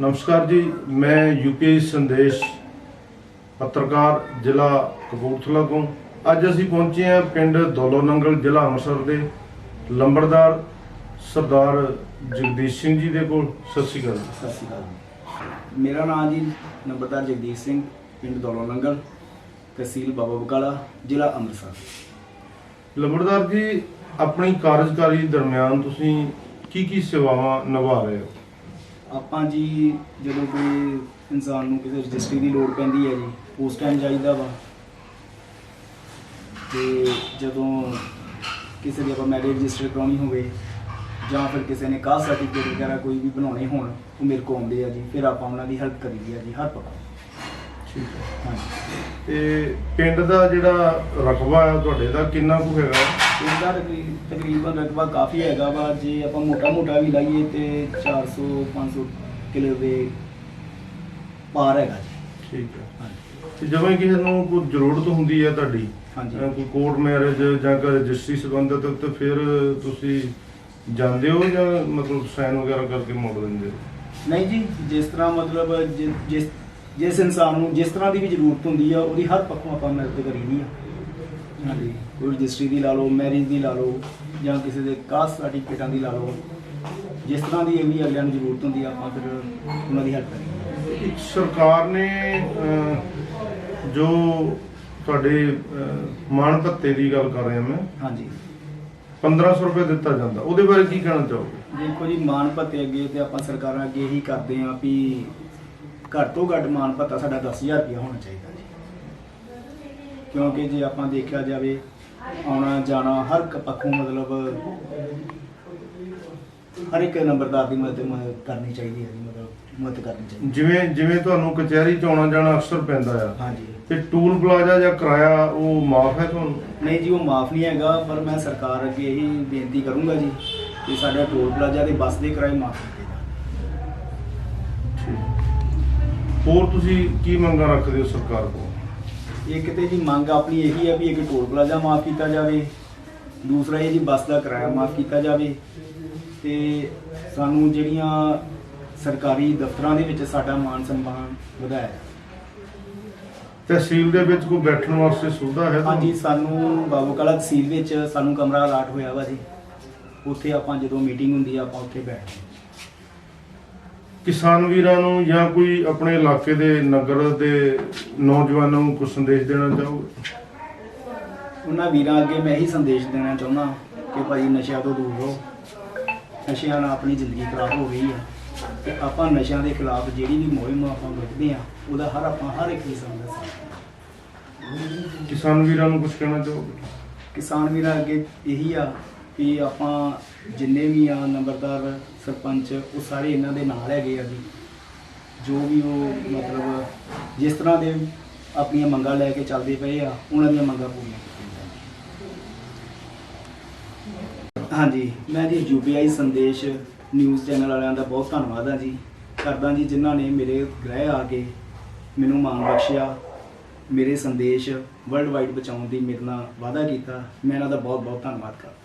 ਨਮਸਕਾਰ ਜੀ ਮੈਂ ਯੂਪੀ ਸੰਦੇਸ਼ ਪੱਤਰਕਾਰ ਜ਼ਿਲ੍ਹਾ ਕਪੂਰਥਲਾ ਤੋਂ ਅੱਜ ਅਸੀਂ ਪਹੁੰਚੇ ਹਾਂ ਪਿੰਡ ਦੋਲੋ ਨੰਗਲ ਜ਼ਿਲ੍ਹਾ ਅੰਮ੍ਰਿਤਸਰ ਦੇ ਲੰਬੜਦਾਰ ਸਰਦਾਰ ਜਗਦੀਸ਼ ਸਿੰਘ ਜੀ ਦੇ ਕੋਲ ਸਤਿ ਸ਼੍ਰੀ ਅਕਾਲ। ਸਤਿ ਸ਼੍ਰੀ ਅਕਾਲ। ਮੇਰਾ ਨਾਮ ਜੀ ਨੰਬਰਦਾਰ ਜਗਦੀਸ਼ ਸਿੰਘ ਪਿੰਡ ਦੌਲੋ ਨੰਗਲ ਤਹਿਸੀਲ ਬਾਬਾ ਬਕਾਲਾ ਜ਼ਿਲ੍ਹਾ ਅੰਮ੍ਰਿਤਸਰ ਲੰਬੜਦਾਰ ਜੀ ਆਪਣੀ ਕਾਰਜਕਾਰੀ ਦਰਮਿਆਨ ਤੁਸੀਂ ਕੀ ਕੀ ਸੇਵਾਵਾਂ ਨਿਭਾ ਰਹੇ ਹੋ ਆਪਾਂ ਜੀ ਜਦੋਂ ਕੋਈ ਇਨਸਾਨ ਨੂੰ ਕਿਸੇ ਰਜਿਸਟਰੀ ਦੀ ਲੋੜ ਪੈਂਦੀ ਹੈ ਜੀ, ਉਸ ਟਾਈਮ ਜਾਈਦਾ ਵਾ। ਤੇ ਜਦੋਂ ਕਿਸੇ ਦੀ ਆਪਾਂ ਮੈਰਿਜ ਰਜਿਸਟਰ ਕਰਾਉਣੀ ਹੋਵੇ, ਜਾਂ ਫਿਰ ਕਿਸੇ ਨੇ ਕਾਸਟ ਸਰਟੀਫਿਕੇਟ ਵਗੈਰਾ ਕੋਈ ਵੀ ਬਣਾਉਣੇ ਹੋਣ, ਉਹ ਮੇਰੇ ਕੋਲ ਆਉਂਦੇ ਆ ਜੀ, ਫਿਰ ਆਪਾਂ ਉਹਨਾਂ ਦੀ ਹੈਲਪ ਕਰੀਦੀ ਆ ਜੀ, ਹਰ ਪੱਖੋਂ। ਠੀਕ ਹੈ ਹਾਂਜੀ। ਤੇ ਪਿੰਡ ਦਾ ਜਿਹੜਾ ਰਕਬਾ ਹੈ ਤੁਹਾਡੇ ਦਾ ਕਿੰਨਾ ਕੁ ਹੈਗਾ? ਇਹਦਾ ਤਕਰੀ- ਤਕਰੀਬਨ ਰਕਬਾ ਕਾਫੀ ਹੈਗਾ ਵਾ। ਜੇ ਆਪਾਂ ਮੋਟਾ ਮੋਟਾ ਵੀ ਲਾਈਏ ਤੇ 400 500 ਕਿਲੋ ਦੇ ਪਾਰ ਹੈਗਾ ਜੀ। ਠੀਕ ਹੈ। ਹਾਂਜੀ। ਤੇ ਜਦੋਂ ਕਿਸੇ ਨੂੰ ਕੋਈ ਜ਼ਰੂਰਤ ਹੁੰਦੀ ਹੈ ਤੁਹਾਡੀ ਹਾਂਜੀ। ਕੋਈ ਕੋਰਟ ਮੈਰਿਜ ਜਾਂ ਕੋਈ ਰਜਿਸਟਰੀ ਸੰਬੰਧਤ ਤੇ ਫਿਰ ਤੁਸੀਂ ਜਾਂਦੇ ਹੋ ਜਾਂ ਮਤਲਬ ਸਾਈਨ ਵਗੈਰਾ ਕਰਕੇ ਮੋੜ ਦਿੰਦੇ ਹੋ? ਨਹੀਂ ਜੀ ਜਿਸ ਤਰ੍ਹਾਂ ਮਤਲਬ ਜਿ- ਜਿਸ ਜਿਸ ਇਨਸਾਨ ਨੂੰ ਜਿਸ ਤਰ੍ਹਾਂ ਦੀ ਵੀ ਜ਼ਰੂਰਤ ਹੁੰਦੀ ਆ ਉਹਦੀ ਹਰ ਪੱਖੋਂ ਆਪਾਂ ਮਦਦ ਕਰੀਦੀ ਆ। ਹਾਂਜੀ ਕੋਈ ਰਜਿਸਟਰੀ ਦੀ ਲਾ ਲਓ ਮੈਰਿਜ ਦੀ ਲਾ ਲਓ ਜਾਂ ਕਿਸੇ ਦੇ ਕਾਸਟ ਸਰਟੀਫਿਕੇਟਾਂ ਦੀ ਲਾ ਲਓ ਜਿਸ ਤਰ੍ਹਾਂ ਦੀ ਵੀ ਅਗਲਿਆਂ ਨੂੰ ਜ਼ਰੂਰਤ ਹੁੰਦੀ ਆ ਆਪਾਂ ਫਿਰ ਉਹਨਾਂ ਦੀ ਹੈਲਪ ਕਰੀਦੀ ਆ ਇੱਕ ਸਰਕਾਰ ਨੇ ਜੋ ਤੁਹਾਡੇ ਮਾਣ ਭੱਤੇ ਦੀ ਗੱਲ ਕਰ ਰਿਹਾ ਮੈਂ ਹਾਂਜੀ। 1500 ਰੁਪਏ ਦਿੱਤਾ ਜਾਂਦਾ ਉਹਦੇ ਬਾਰੇ ਕੀ ਕਹਿਣਾ ਚਾਹੋਗੇ? ਦੇਖੋ ਜੀ ਮਾਨ ਭੱਤੇ ਅੱਗੇ ਤੇ ਆਪਾਂ ਸਰਕਾਰਾਂ ਅੱਗੇ ਇਹੀ ਕਰਦੇ ਆਂ ਵੀ ਘੱਟ ਤੋਂ ਘੱਟ ਮਾਨ ਭੱਤਾ ਸਾਡਾ 10000 ਰੁਪਇਆ ਹੋਣਾ ਚਾਹੀਦਾ ਜੀ। ਕਿਉਂਕਿ ਜੇ ਆਪਾਂ ਦੇਖਿਆ ਜਾਵੇ ਆਉਣਾ ਜਾਣਾ ਹਰ ਇੱਕ ਪੱਖੋਂ ਮਤਲਬ ਹਰ ਇੱਕ ਨੰਬਰਦਾਰ ਦੀ ਮਦਦ ਮਦਦ ਕਰਨੀ ਚਾਹੀਦੀ ਹੈ ਜੀ ਮਤਲਬ ਮਦਦ ਕਰਨੀ ਚਾਹੀਦੀ ਜਿਵੇਂ ਜਿਵੇਂ ਤੁਹਾਨੂੰ ਕਚਹਿਰੀ ਚ ਆਉਣਾ ਜਾਣਾ ਅਕਸਰ ਪੈਂਦਾ ਆ। ਹਾਂਜੀ। ਤੇ ਟੂਲ ਪਲਾਜ਼ਾ ਜਾਂ ਕਿਰਾਇਆ ਉਹ ਮਾਫ ਹੈ ਤੁਹਾਨੂੰ? ਨਹੀਂ ਜੀ ਉਹ ਮਾਫ ਨਹੀਂ ਹੈਗਾ ਪਰ ਮੈਂ ਸਰਕਾਰ ਅੱਗੇ ਇਹੀ ਬੇਨਤੀ ਕਰੂੰਗਾ ਜੀ ਕਿ ਸਾਡਾ ਟੋਲ ਪਲਾਜ਼ਾ ਤੇ ਬੱਸ ਦੇ ਕਿਰਾਏ ਮਾਫ ਕੀਤੇ ਹੋਰ ਤੁਸੀਂ ਕੀ ਮੰਗਾਂ ਰੱਖਦੇ ਹੋ ਸਰਕਾਰ ਕੋਲ ਇੱਕ ਤੇ ਜੀ ਮੰਗ ਆਪਣੀ ਇਹੀ ਹੈ ਵੀ ਇੱਕ ਟੋਲ ਪਲਾਜ਼ਾ ਮਾਫ ਕੀਤਾ ਜਾਵੇ ਦੂਸਰਾ ਇਹ ਜੀ ਬੱਸ ਦਾ ਕਿਰਾਇਆ ਮਾਫ ਕੀਤਾ ਜਾਵੇ ਤੇ ਸਾਨੂੰ ਜਿਹੜੀਆਂ ਸਰਕਾਰੀ ਦਫ਼ਤਰਾਂ ਦੇ ਵਿੱਚ ਸਾਡਾ ਮਾਨ ਸਨਮਾਨ ਵਧਾਇਆ। ਤਹਿਸੀਲ ਦੇ ਵਿੱਚ ਕੋਈ ਬੈਠਣ ਵਾਸਤੇ ਸੁਵਿਧਾ ਹੈ? ਹਾਂਜੀ ਸਾਨੂੰ ਬਾਬੂ ਕਲਾ ਤਹਿਸੀਲ ਵਿੱਚ ਸਾਨੂੰ ਕਮਰਾ ਅਲਾਟ ਹੋਇਆ ਵਾ ਜੀ ਉੱਥੇ ਆਪਾਂ ਜਦੋਂ ਮੀਟਿੰਗ ਹੁੰਦੀ ਆ ਆਪਾਂ ਉੱਥੇ ਬੈਠਦੇ। ਕਿਸਾਨ ਵੀਰਾਂ ਨੂੰ ਜਾਂ ਕੋਈ ਆਪਣੇ ਇਲਾਕੇ ਦੇ ਨਗਰ ਦੇ ਨੌਜਵਾਨਾਂ ਨੂੰ ਕੋਈ ਸੰਦੇਸ਼ ਦੇਣਾ ਚਾਹੋਗੇ? ਉਹਨਾਂ ਵੀਰਾਂ ਅੱਗੇ ਮੈਂ ਇਹੀ ਸੰਦੇਸ਼ ਦੇਣਾ ਚਾਹੁੰਦਾ ਕਿ ਭਾਈ ਨਸ਼ਿਆਂ ਤੋਂ ਦੂਰ ਰਹੋ। ਨਸ਼ਿਆਂ ਨਾਲ ਆਪਣੀ ਜ਼ਿੰਦਗੀ ਖਰਾਬ ਹੋ ਗਈ ਹੈ ਤੇ ਆਪਾਂ ਨਸ਼ਿਆਂ ਦੇ ਖਿਲਾਫ ਜਿਹੜੀ ਵੀ ਮੁਹਿੰਮ ਆਪਾਂ ਵਿੱਢਦੇ ਆ ਉਹਦਾ ਹਰ ਆਪਾਂ ਹਰ ਇੱਕ ਕਿਸਾਨ ਦਾ ਸਾਥ ਕਿਸਾਨ ਵੀਰਾਂ ਨੂੰ ਕੁਝ ਕਹਿਣਾ ਚਾਹੋਗੇ? ਕਿਸਾਨ ਵੀਰਾਂ ਅੱਗੇ ਇਹੀ ਆ ਕਿ ਆਪਾਂ ਜਿੰਨੇ ਵੀ ਆ ਨੰਬਰਦਾਰ ਸਰਪੰਚ, ਉਹ ਸਾਰੇ ਇਹਨਾਂ ਦੇ ਨਾਲ ਹੈਗੇ ਆ ਜੀ। ਜੋ ਵੀ ਉਹ ਮਤਲਬ ਜਿਸ ਤਰ੍ਹਾਂ ਦੇ ਆਪਣੀਆਂ ਮੰਗਾਂ ਲੈ ਕੇ ਚੱਲਦੇ ਪਏ ਆ, ਉਹਨਾਂ ਦੀਆਂ ਮੰਗਾਂ ਪੂਰੀਆਂ ਕੀਤੀਆਂ। ਜਾਣ ਹਾਂਜੀ, ਮੈਂ ਜੀ ਯੂਪੀਆਈ ਸੰਦੇਸ਼ ਨਿਊਜ਼ ਚੈਨਲ ਵਾਲਿਆਂ ਦਾ ਬਹੁਤ ਧੰਨਵਾਦ ਆ ਜੀ। ਕਰਦਾ ਜੀ ਜਿਨ੍ਹਾਂ ਨੇ ਮੇਰੇ ਗ੍ਰਹਿ ਆ ਕੇ ਮੈਨੂੰ ਮਾਣ ਬਖਸ਼ਿਆ, ਮੇਰੇ ਸੰਦੇਸ਼ ਵਰਲਡ ਵਾਈਡ ਪਹੁੰਚਾਉਣ ਦੀ ਮੇਰੇ ਨਾਲ ਵਾਅਦਾ ਕੀਤਾ। ਮੈਂ ਇਹਨਾਂ ਦਾ ਬਹੁਤ ਬਹੁਤ ਧੰਨਵਾਦ ਕਰਦਾ।